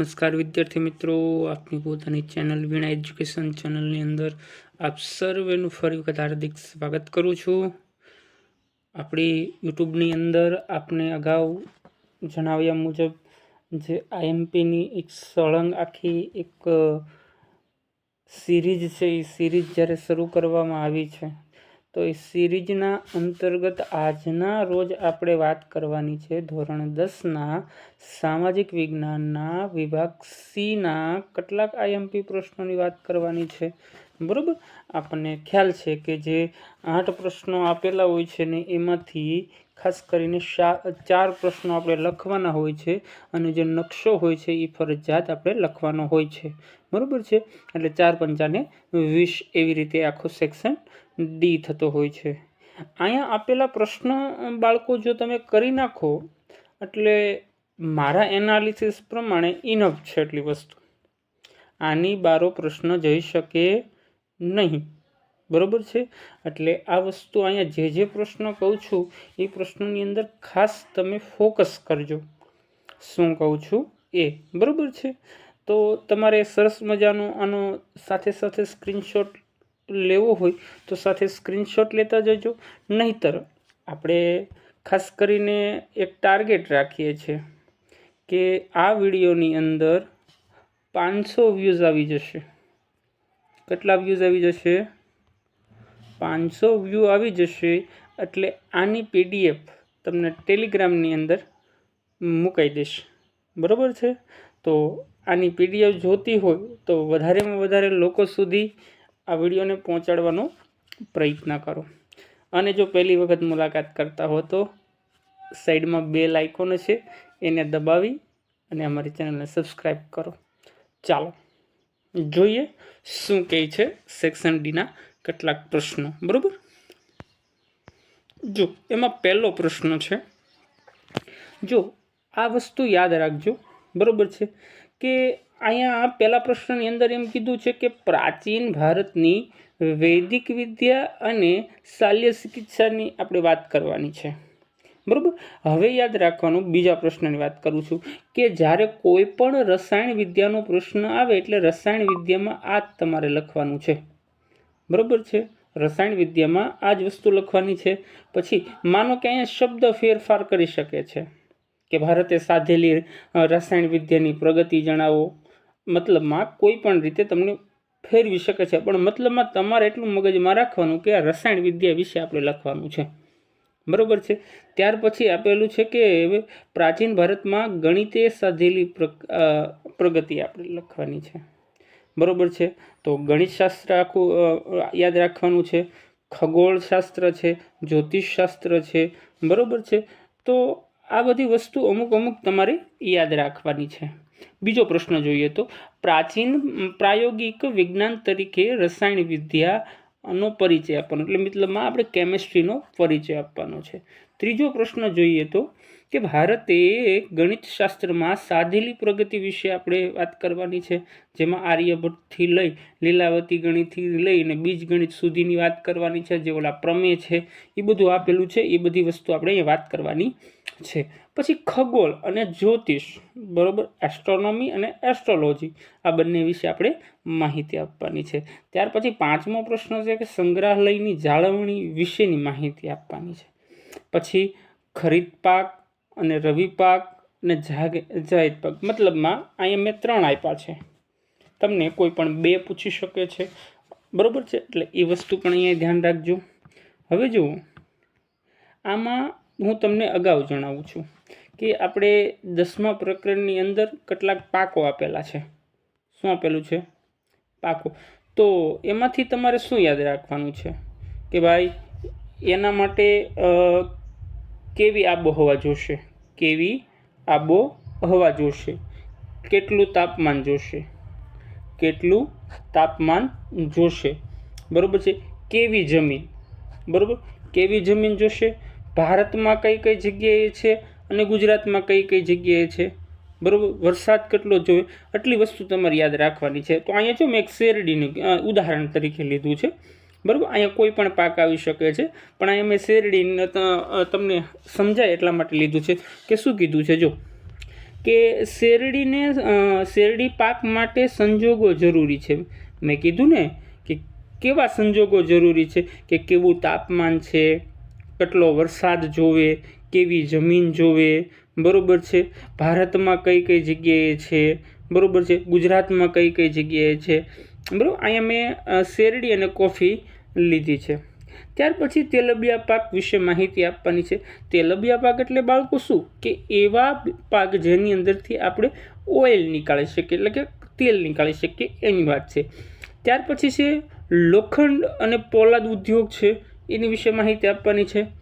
નમસ્કાર વિદ્યાર્થી મિત્રો, આપની પોતાની ચેનલ વીણા એજ્યુકેશન ચેનલની અંદર આપ સર્વેનું ફરી વખત હાર્દિક સ્વાગત કરું છું. આપણી યુટ્યુબની અંદર આપને અગાઉ જણાવ્યા મુજબ જે આઈએમપીની એક સળંગ આખી એક સિરીઝ છે, એ સિરીઝ જ્યારે શરૂ કરવામાં આવી છે તો એ સિરીઝના અંતર્ગત આજના રોજ આપણે વાત કરવાની છે ધોરણ દસના સામાજિક વિજ્ઞાનના વિભાગ સીના. કેટલાક આઈએમપી પ્રશ્નોની વાત કરવાની છે. બરાબર? આપણને ખ્યાલ છે કે જે આઠ પ્રશ્નો આપેલા હોય છે ને એમાંથી ખાસ કરીને ચાર પ્રશ્નો આપણે લખવાના હોય છે અને જે નકશો હોય છે એ ફરજિયાત આપણે લખવાનો હોય છે. બરાબર છે? એટલે ચાર પંચાને વીસ એવી રીતે આખો સેક્શન ડી થતો હોય છે. અહીંયા આપેલા પ્રશ્ન બાળકો, જો તમે કરી નાખો, એટલે મારા એનાલિસિસ પ્રમાણે ઇનફ છે એટલી વસ્તુ. આની બારો પ્રશ્ન જઈ શકે નહીં. બરોબર છે? એટલે આ વસ્તુ અહીંયા જે જે પ્રશ્ન કહું છું, એ પ્રશ્નની અંદર ખાસ તમે ફોકસ કરજો. શું કહું છું? એ. બરોબર છે? તો તમારે સરસ મજાનો આનો સાથે સાથે સ્ક્રીનશોટ લેવો હોય તો સાથે સ્ક્રીનશોટ લેતા જજો. નહીતર આપણે ખાસ કરીને એક ટાર્ગેટ રાખીએ છીએ કે આ વિડીયોની અંદર પાંચસો વ્યૂઝ આવી જશે. કેટલા વ્યૂઝ આવી જશે? પાંચસો વ્યૂ આવી જશે એટલે આની પીડીએફ તમને ટેલિગ્રામની અંદર મુકાઈ દઈશ બરાબર છે? તો આની પીડીએફ જોતી હોય તો વધારેમાં વધારે લોકો સુધી આ વિડીયોને પહોંચાડવાનો પ્રયત્ન કરો. અને જો પહેલી વખત મુલાકાત કરતા હો તો સાઈડમાં બે લાઇકોન છે, એને દબાવી અને અમારી ચેનલને સબસ્ક્રાઈબ કરો. ચાલો, જોઈએ શું કહે છે સેક્શન ડીના કેટલાક પ્રશ્નો. બરાબર? જો, એમાં પહેલો પ્રશ્ન છે, જો આ વસ્તુ યાદ રાખજો. બરાબર છે કે અહીંયા પહેલા પ્રશ્નની અંદર એમ કીધું છે કે પ્રાચીન ભારતની વૈદિક વિદ્યા અને શાલ્ય ચિકિત્સાની આપણે વાત કરવાની છે. બરાબર? હવે યાદ રાખવાનું, બીજા પ્રશ્નની વાત કરું છું કે જ્યારે કોઈ પણ રસાયણ વિદ્યાનો પ્રશ્ન આવે એટલે રસાયણ વિદ્યામાં આ જ તમારે લખવાનું છે. બરાબર છે? રસાયણ વિદ્યામાં આ જ વસ્તુ લખવાની છે. પછી માનો કે અહીંયા શબ્દ ફેરફાર કરી શકે છે. કે ભારતે સાધેલી રસાયણ વિદ્યાની પ્રગતિ જણાવો. મતલબમાં કોઈ પણ રીતે તમને ફેરવી શકે છે. પણ મતલબમાં તમારે એટલું મગજમાં રાખવાનું કે આ રસાયણ વિદ્યા વિશે આપણે લખવાનું છે. બરાબર છે? ત્યાર પછી આપેલું છે કે પ્રાચીન ભારતમાં ગણિતે સાધેલી પ્રગતિ આપણે લખવાની છે. બરાબર છે? તો ગણિતશાસ્ત્ર આખું યાદ રાખવાનું છે. ખગોળશાસ્ત્ર છે, જ્યોતિષશાસ્ત્ર છે. બરાબર છે? તો આ બધી વસ્તુ અમુક અમુક તમારે યાદ રાખવાની છે. બીજો પ્રશ્ન જોઈએ તો, પ્રાચીન પ્રાયોગિક વિજ્ઞાન તરીકે રસાયણ વિદ્યાનો પરિચય આપવાનો. એટલે મતલબમાં આપણે કેમેસ્ટ્રીનો પરિચય આપવાનો છે. ત્રીજો પ્રશ્ન જોઈએ તો કે ભારતે ગણિતશાસ્ત્રમાં સાધેલી પ્રગતિ વિશે આપણે વાત કરવાની છે, જેમાં આર્યભટ્ટથી લઈ લીલાવતી ગણિતથી લઈને બીજ ગણિત સુધીની વાત કરવાની છે, જે ઓલા પ્રમેય છે એ બધું આપેલું છે એ બધી વસ્તુ આપણે અહીંયા વાત કરવાની છે. પછી ખગોળ અને જ્યોતિષ, બરાબર? એસ્ટ્રોનોમી અને એસ્ટ્રોલોજી આ બંને વિશે આપણે માહિતી આપવાની છે. ત્યાર પછી પાંચમો પ્રશ્ન છે કે સંગ્રહાલયની જાળવણી વિશેની માહિતી આપવાની છે. પછી ખરીદ પાક અને રવિ પાક અને જાહેદ પાક. મતલબમાં અહીંયા મેં ત્રણ આપ્યા છે. તમને કોઈ પણ બે પૂછી શકે છે. બરાબર છે? એટલે એ વસ્તુ પણ અહીંયા ધ્યાન રાખજો. હવે જુઓ. આમાં હું તમને અગાઉ જણાવું છું કે આપણે દસમા પ્રકરણની અંદર કેટલાક પાકો આપેલા છે. શું આપેલું છે? પાકો. તો એમાંથી તમારે શું યાદ રાખવાનું છે? કે ભાઈ એના માટે કેવી આબોહવા જોશે? કેવી આબોહવા જોશે? કેટલું તાપમાન જોશે? કેટલું તાપમાન જોશે? બરાબર છે? કેવી જમીન? બરાબર? કેવી જમીન જોશે? ભારતમાં કઈ કઈ જગ્યાએ છે અને ગુજરાતમાં કઈ કઈ જગ્યાએ છે? બરાબર? વરસાદ કેટલો જોઈએ આટલી વસ્તુ તમારે યાદ રાખવાની છે. તો અહીંયા જો મેં એક શેરડીનું ઉદાહરણ તરીકે લીધું છે. બરાબર? અહીંયા કોઈ પણ પાક આવી શકે છે. પણ અહીંયા મેં શેરડીને તમને સમજાય એટલા માટે લીધું છે કે શું કીધું છે? જો, કે શેરડીને શેરડી પાક માટે સંજોગો જરૂરી છે. મેં કીધું ને કે કેવા સંજોગો જરૂરી છે? કે કેવું તાપમાન છે? કેટલો વરસાદ જોવે? કેવી જમીન જોવે? બરાબર છે? ભારતમાં કઈ કઈ જગ્યાએ છે? બરોબર છે? ગુજરાતમાં કઈ કઈ જગ્યાએ છે? બરોબર? અહીંયા મેં શેરડી અને કોફી લીધી છે. ત્યાર પછી તેલબિયા પાક વિશે માહિતી આપવાની છે. તેલબિયા પાક એટલે બાળકો શું? કે એવા પાક જેની અંદરથી આપણે ઓઇલ નીકાળી શકીએ, એટલે કે તેલ નીકાળી શકીએ, એની વાત છે. ત્યાર પછી છે લોખંડ અને પોલાદ ઉદ્યોગ છે. એની વિશે માહિતી આપવાની છે.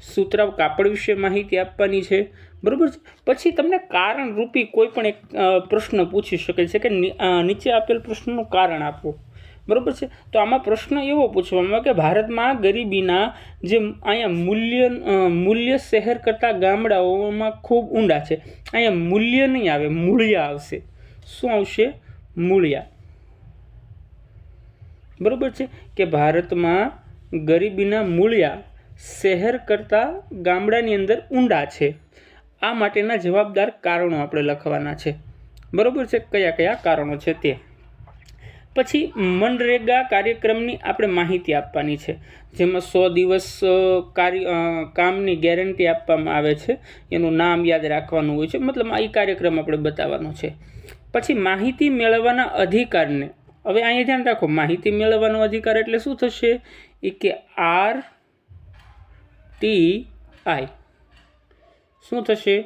સુતરાવ કાપડ વિશે માહિતી આપવાની છે. બરાબર છે? પછી તમને કારણરૂપી કોઈ પણ એક પ્રશ્ન પૂછી શકે છે કે નીચે આપેલ પ્રશ્નનું કારણ આપો. બરોબર છે? તો આમાં પ્રશ્ન એવો પૂછવામાં કે ભારતમાં ગરીબીના જે અહીંયા મૂલ્ય મૂલ્ય શહેર કરતાં ગામડાઓમાં ખૂબ ઊંડા છે. અહીંયા મૂલ્ય નહીં આવે, મૂળિયા આવશે. શું આવશે? મૂળિયા. બરાબર છે? કે ભારતમાં ગરીબીના મૂળિયા શહેર કરતાં ગામડાની અંદર ઊંડા છે. આ માટેના જવાબદાર કારણો આપણે લખવાના છે. બરાબર છે? કયા કયા કારણો છે તે? પછી મનરેગા કાર્યક્રમની આપણે માહિતી આપવાની છે. જેમાં સો દિવસ કાર્ય કામની ગેરંટી આપવામાં આવે છે. એનું નામ યાદ રાખવાનું હોય છે. મતલબ આ કાર્યક્રમ આપણે બતાવવાનો છે. પછી માહિતી મેળવવાના અધિકારને, હવે અહીંયા ધ્યાન રાખો, માહિતી મેળવવાનો અધિકાર એટલે શું થશે? એ કે આર ટી આઈ શું થશે?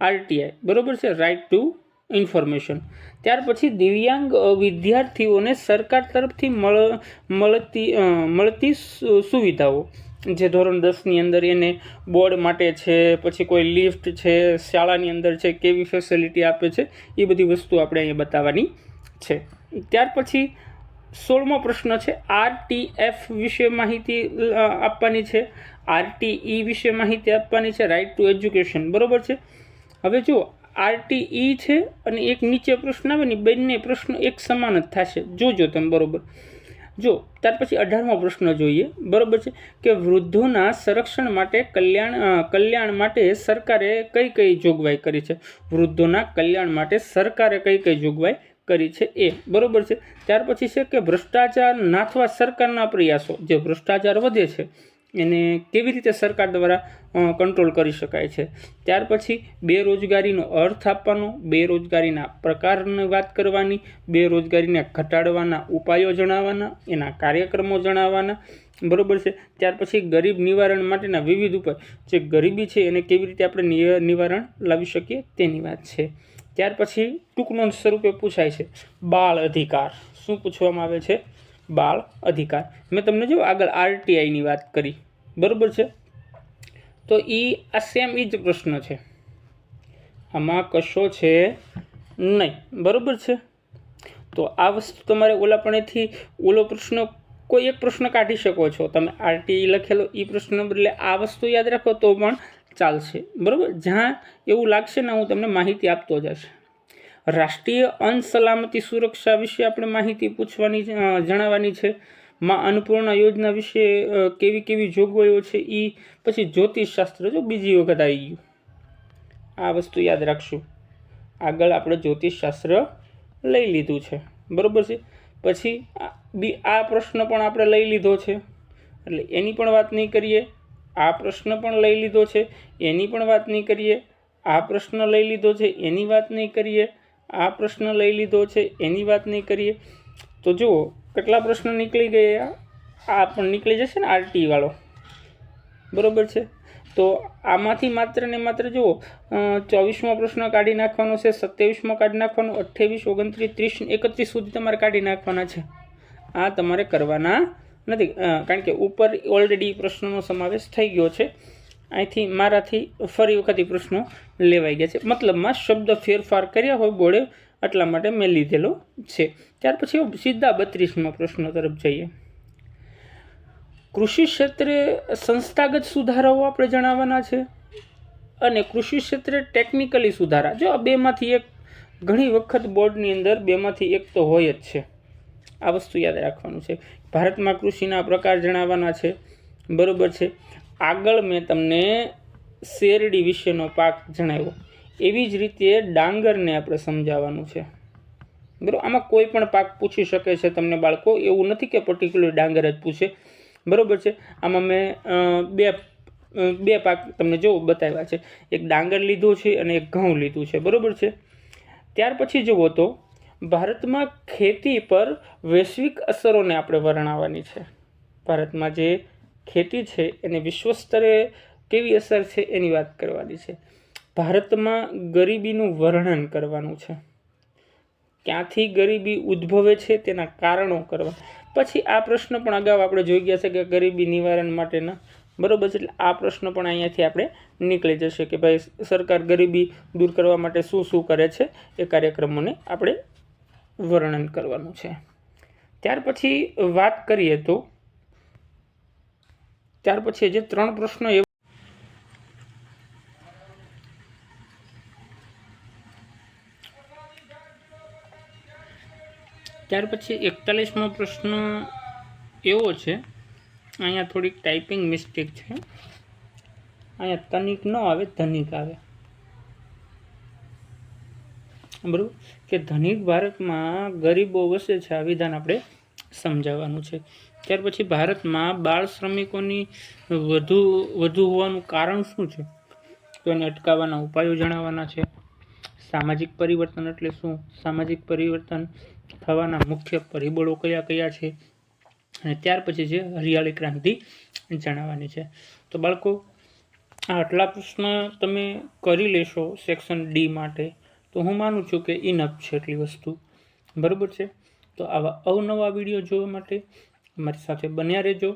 આરટીઆઈ બરોબર છે? રાઇટ ટુ ઇન્ફોર્મેશન ત્યાર પછી દિવ્યાંગ વિદ્યાર્થીઓને સરકાર તરફથી મળ, મળતી મળતી સુવિધાઓ. જે ધોરણ દસની અંદર એને બોર્ડ માટે છે, પછી કોઈ લિફ્ટ છે, શાળાની અંદર છે, કેવી ફેસિલિટી આપે છે, એ બધી વસ્તુ આપણે અહીંયા બતાવવાની છે. ત્યાર પછી સોળમો પ્રશ્ન છે આરટીએફ વિશે માહિતી આપવાની છે. આરટીઈ વિશે માહિતી આપવાની છે રાઇટ ટુ એજ્યુકેશન બરોબર છે? હવે જો આરટીઈ છે અને એક નીચે પ્રશ્ન આવે ને, બંને પ્રશ્ન એક સમાન જ થશે. જોજો તમે, બરોબર? જો, ત્યાર પછી અઢારમો પ્રશ્ન જોઈએ, બરોબર છે? કે વૃદ્ધોના સંરક્ષણ માટે કલ્યાણ કલ્યાણ માટે સરકારે કઈ કઈ જોગવાઈ કરી છે? વૃદ્ધોના કલ્યાણ માટે સરકારે કઈ કઈ જોગવાઈ કરી છે? એ, બરાબર છે? ત્યાર પછી છે કે ભ્રષ્ટાચાર નાથવા સરકારના પ્રયાસો. જે ભ્રષ્ટાચાર વધે છે એને કેવી રીતે સરકાર દ્વારા કંટ્રોલ કરી શકાય છે? ત્યાર પછી બેરોજગારીનો અર્થ આપવાનો, બેરોજગારીના પ્રકારની વાત કરવાની, બેરોજગારીને ઘટાડવાના ઉપાયો જણાવવાના, એના કાર્યક્રમો જણાવવાના, બરોબર છે? ત્યાર પછી ગરીબ નિવારણ માટેના વિવિધ ઉપાય. જે ગરીબી છે એને કેવી રીતે આપણે નિવારણ લાવી શકીએ તેની વાત છે. ત્યાર પછી ટૂંક નોંધ સ્વરૂપે પૂછાય છે. બાળ અધિકાર. શું પૂછવામાં આવે છે? બાળ અધિકાર. મેં તમને જો આગળ આરટીઆઈની વાત કરી. બરાબર છે? તો એ આ સેમ એ જ પ્રશ્ન છે. આમાં કશો છે નહીં. બરાબર છે? તો આ વસ્તુ તમારે ઓલાપણેથી ઓલો પ્રશ્ન કોઈ એક પ્રશ્ન કાઢી શકો છો. તમે આરટીઈ લખેલો એ પ્રશ્ન બદલે આ વસ્તુ યાદ રાખો તો પણ ચાલશે. બરાબર? જ્યાં એવું લાગશે ને હું તમને માહિતી આપતો જશે રાષ્ટ્રીય અન્ન સલામતી સુરક્ષા વિશે આપણે માહિતી પૂછવાની જણાવવાની છે. માં અન્નપૂર્ણા યોજના વિશે કેવી કેવી જોગવાઈઓ છે એ પછી જ્યોતિષશાસ્ત્ર, જો બીજી વખત આવી ગયું. આ વસ્તુ યાદ રાખશું. આગળ આપણે જ્યોતિષશાસ્ત્ર લઈ લીધું છે. બરોબર છે? પછી બી, આ પ્રશ્ન પણ આપણે લઈ લીધો છે. એટલે એની પણ વાત નહીં કરીએ. આ પ્રશ્ન પણ લઈ લીધો છે. એની પણ વાત નહીં કરીએ. આ પ્રશ્ન લઈ લીધો છે. એની વાત નહીં કરીએ. આ પ્રશ્ન લઈ લીધો છે, એની વાત નહીં કરીએ. તો જુઓ, કેટલા પ્રશ્ન નીકળી ગયા? આ પણ નીકળી જશે ને આરટી વાળો. બરોબર છે? તો આમાંથી માત્ર ને માત્ર જુઓ ચોવીસમો પ્રશ્ન કાઢી નાખવાનો છે, સત્યાવીસમો કાઢી નાખવાનો અઠ્ઠાવીસ ઓગણત્રીસ, ત્રીસ એકત્રીસ સુધી તમારે કાઢી નાખવાના છે. આ તમારે કરવાના નથી. કારણ કે ઉપર ઓલરેડી પ્રશ્નનો સમાવેશ થઈ ગયો છે. અહીંથી મારાથી ફરી વખત પ્રશ્નો લેવાઈ ગયા છે. મતલબમાં શબ્દ ફેરફાર કર્યા હોય બોર્ડે એટલા માટે મેં લીધેલો છે. ત્યાર પછી સીધા બત્રીસમો પ્રશ્નો તરફ જઈએ. કૃષિ ક્ષેત્રે સંસ્થાગત સુધારાઓ આપણે જણાવવાના છે અને કૃષિ ક્ષેત્રે ટેકનિકલી સુધારા. જો આ બેમાંથી એક ઘણી વખત બોર્ડની અંદર બેમાંથી એક તો હોય જ છે. આ વસ્તુ યાદ રાખવાનું છે. ભારતમાં કૃષિના પ્રકાર જણાવવાના છે. બરોબર છે. આગળ મેં તમને શેરડી વિશેનો પાક જણાવ્યો. એવી જ રીતે ડાંગરને આપણે સમજાવવાનું છે. બરાબર આમાં કોઈ પણ પાક પૂછી શકે છે તમને બાળકો, એવું નથી કે પર્ટિક્યુલર ડાંગર જ પૂછે. બરાબર છે? આમાં મેં બે બે પાક તમને જો બતાવ્યા છે. એક ડાંગર લીધું છે અને એક ઘઉં લીધું છે. બરાબર છે? ત્યાર પછી જુઓ તો, ભારતમાં ખેતી પર વૈશ્વિક અસરોને આપણે વર્ણવવાની છે. ભારતમાં જે ખેતી છે એને વિશ્વ સ્તરે કેવી અસર છે એની વાત કરવાની છે. ભારતમાં ગરીબીનું વર્ણન કરવાનું છે. ક્યાંથી ગરીબી ઉદ્ભવે છે તેના કારણો કરવા. પછી આ પ્રશ્ન પણ અગાઉ આપણે જોઈ ગયા છે કે ગરીબી નિવારણ માટેના. બરોબર છે, એટલે આ પ્રશ્ન પણ અહીંયાથી આપણે નીકળી જશે કે ભાઈ સરકાર ગરીબી દૂર કરવા માટે શું શું કરે છે એ કાર્યક્રમોને આપણે વર્ણન કરવાનું છે. ત્યાર પછી વાત કરીએ તો ત્યાર પછી જે ત્રણ પ્રશ્નો એવા ત્યાર પછી એકતાલીસમો પ્રશ્ન એવો છે. અહીંયા થોડીક ટાઈપિંગ મિસ્ટેક છે. અહીંયા તનિક ન આવે, ધનિક આવે. બરાબર? કે ધનિક ભારતમાં ગરીબો વસે છે, આ વિધાન આપણે સમજાવવાનું છે. ત્યાર પછી ભારતમાં બાળ શ્રમિકોની વધુ વધુ હોવાનું કારણ શું છે? તો એને અટકાવવાના ઉપાયો જણાવવાના છે. સામાજિક પરિવર્તન એટલે શું? સામાજિક પરિવર્તન થવાના મુખ્ય પરિબળો કયા કયા છે? અને ત્યાર પછી છે હરિયાળી ક્રાંતિ જણાવવાની છે. તો બાળકો આ આટલા પ્રશ્ન તમે કરી લેશો સેક્શન ડી માટે, તો હું માનું છું કે ઇનફ છે એટલી વસ્તુ. બરાબર છે? તો આવા અવનવા વીડિયો જોવા માટે અમારી સાથે બન્યા રહેજો.